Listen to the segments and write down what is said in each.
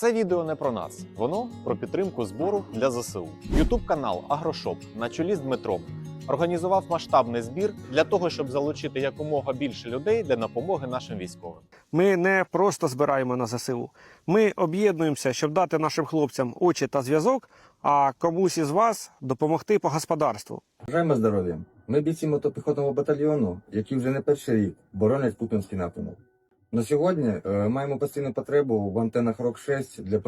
Це відео не про нас, воно про підтримку збору для ЗСУ. Ютуб канал Агрошоп на чолі з Дмитром організував масштабний збір для того, щоб залучити якомога більше людей для допомоги нашим військовим. Ми не просто збираємо на ЗСУ. Ми об'єднуємося, щоб дати нашим хлопцям очі та зв'язок, а комусь із вас допомогти по господарству. Бажаємо здоров'я. Ми бійці мотопіхотного батальйону, які вже не перший рік боронять Куп'янський напрямок. На сьогодні е, маємо постійну потребу в антенах рок 6 для,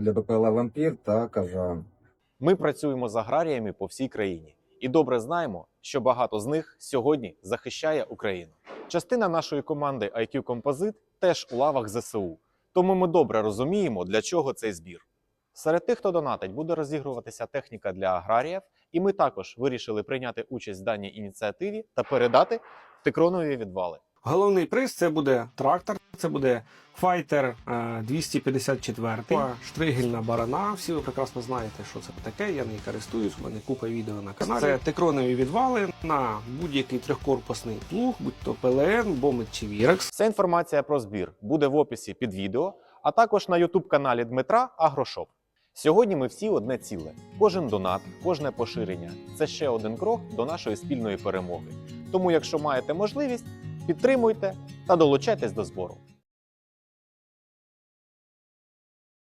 для БПЛА Вампір та Кажан. Ми працюємо з аграріями по всій країні і добре знаємо, що багато з них сьогодні захищає Україну. Частина нашої команди IQ Composite теж у лавах ЗСУ, тому ми добре розуміємо, для чого цей збір. Серед тих, хто донатить, буде розігруватися техніка для аграріїв, і ми також вирішили прийняти участь в даній ініціативі та передати тикронові відвали. Головний приз це буде трактор, це буде файтер е, 254, штригельна барана. Всі ви прекрасно знаєте, що це таке. Я нею користуюсь, у мене купа відео на каналі. Це текронові відвали на будь-який трьохкорпусний плуг, будь то ПЛН, Бомит чи Вірекс. Вся інформація про збір буде в описі під відео, а також на youtube каналі Дмитра Агрошоп. Сьогодні ми всі одне ціле. Кожен донат, кожне поширення це ще один крок до нашої спільної перемоги. Тому, якщо маєте можливість, підтримуйте та долучайтесь до збору.